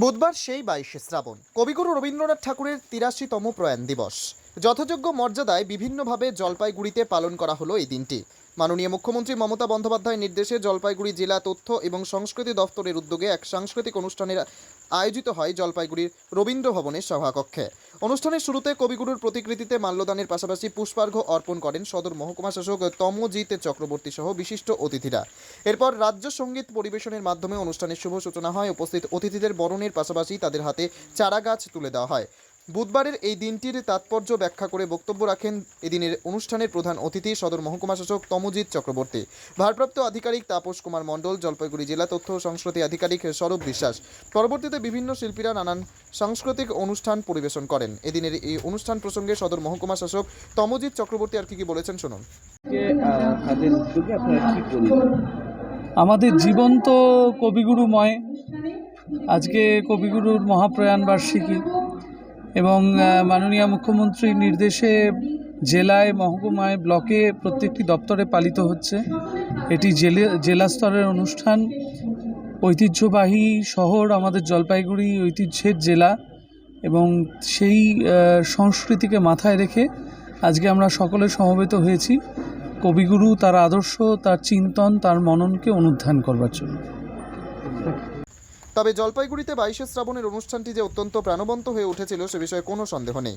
বুধবার সেই বাইশে শ্রাবণ কবিগুরু রবীন্দ্রনাথ ঠাকুরের তিরাশিতম প্রয়াণ দিবস। যথাযোগ্য মর্যাদায় বিভিন্নভাবে জলপাইগুড়িতে পালন করা হলো এই দিনটি। মাননীয় মুখ্যমন্ত্রী মমতা বন্দ্যোপাধ্যায়ের নির্দেশে জলপাইগুড়ি জেলা তথ্য এবং সংস্কৃতি দপ্তরের উদ্যোগে এক সাংস্কৃতিক অনুষ্ঠানের আয়োজিত হয় জলপাইগুড়ির রবীন্দ্র ভবনের সভাকক্ষে। অনুষ্ঠানের শুরুতে কবিগুরুর প্রতিকৃতিতে মাল্যদানের পাশাপাশি পুষ্পার্ঘ্য অর্পণ করেন সদর মহকুমা শাসক তমজিৎ চক্রবর্তী সহ বিশিষ্ট অতিথিরা। এরপর রাজ্য সংগীত পরিবেশনের মাধ্যমে অনুষ্ঠানের শুভ সূচনা হয়। উপস্থিত অতিথিদের বরণের পাশাপাশি তাদের হাতে চারা গাছ তুলে দেওয়া হয়। বুধবারের এই দিনটির তাৎপর্য ব্যাখ্যা করে বক্তব্য রাখেন এদিনের অনুষ্ঠানের প্রধান অতিথি সদর মহকুমা শাসক তমজিৎ চক্রবর্তী। ভারপ্রাপ্ত আধিকারিক তাপস কুমার মণ্ডল জলপাইগুড়ি জেলা তথ্য ও সংস্কৃতি আধিকারিক সৌরভ বিশ্বাস। পরবর্তীতে বিভিন্ন শিল্পীরা নানান সাংস্কৃতিক অনুষ্ঠান পরিবেশন করেন। এদিনের এই অনুষ্ঠান প্রসঙ্গে সদর মহকুমা শাসক তমজিৎ চক্রবর্তী আর কি কি বলেছেন শুনুন। আমাদের জীবন্ত কবিগুরুময় আজকে কবিগুরুর মহাপ্রয়াণ বার্ষিকী এবং মাননীয় মুখ্যমন্ত্রীর নির্দেশে জেলায়, মহকুমায়, ব্লকে প্রত্যেকটি দপ্তরে পালিত হচ্ছে। এটি জেলে, জেলা স্তরের অনুষ্ঠান। ঐতিহ্যবাহী শহর আমাদের জলপাইগুড়ি ঐতিহ্যের জেলা এবং সেই সংস্কৃতিকে মাথায় রেখে আজকে আমরা সকলে সমবেত হয়েছি। কবিগুরু তার আদর্শ, তার চিন্তন, তার মননকে অনুধ্যান করবার জন্য। তবে জলপাইগুড়িতে বাইশে শ্রাবণের অনুষ্ঠানটি যে অত্যন্ত প্রাণবন্ত হয়ে উঠেছিল সে বিষয়ে কোনো সন্দেহ নেই।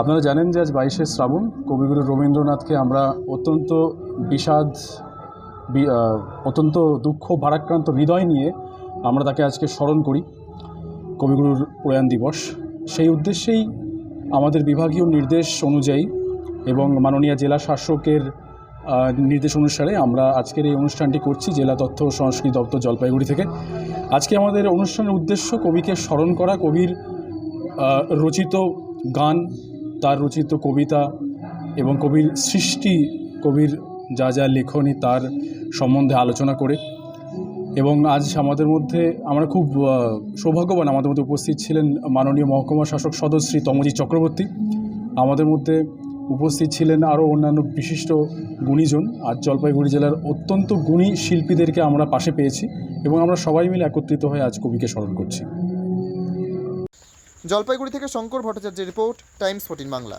আপনারা জানেন যে আজ বাইশে শ্রাবণ, কবিগুরু রবীন্দ্রনাথকে আমরা অত্যন্ত বিষাদ অত্যন্ত দুঃখ, ভারাক্রান্ত হৃদয় নিয়ে আমরা তাকে আজকে স্মরণ করি, কবিগুরুর প্রয়াণ দিবস। সেই উদ্দেশ্যেই আমাদের বিভাগীয় নির্দেশ অনুযায়ী এবং মাননীয় জেলা শাসকের নির্দেশ অনুসারে আমরা আজকের এই অনুষ্ঠানটি করছি জেলা তথ্য ও সংস্কৃতি দপ্তর জলপাইগুড়ি থেকে। আজকে আমাদের অনুষ্ঠানের উদ্দেশ্য কবিকে স্মরণ করা, কবির রচিত গান, তার রচিত কবিতা এবং কবির সৃষ্টি, কবির যা যা লেখনী তার সম্বন্ধে আলোচনা করে। এবং আজ আমাদের মধ্যে আমরা খুব সৌভাগ্যবান আমাদের মধ্যে উপস্থিত ছিলেন মাননীয় মহকুমা শাসক সদস্যী তমজিৎ চক্রবর্তী। আমাদের মধ্যে উপস্থিত ছিলেন আরও অন্যান্য বিশিষ্ট গুণীজন। আর জলপাইগুড়ি জেলার অত্যন্ত গুণী শিল্পীদেরকে আমরা পাশে পেয়েছি এবং আমরা সবাই মিলে একত্রিত হয়ে আজ কবিকে স্মরণ করছি। জলপাইগুড়ি থেকে শঙ্কর ভট্টাচার্যের রিপোর্ট, টাইমস, ফোর্টিন বাংলা।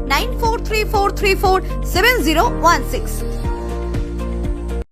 9434347016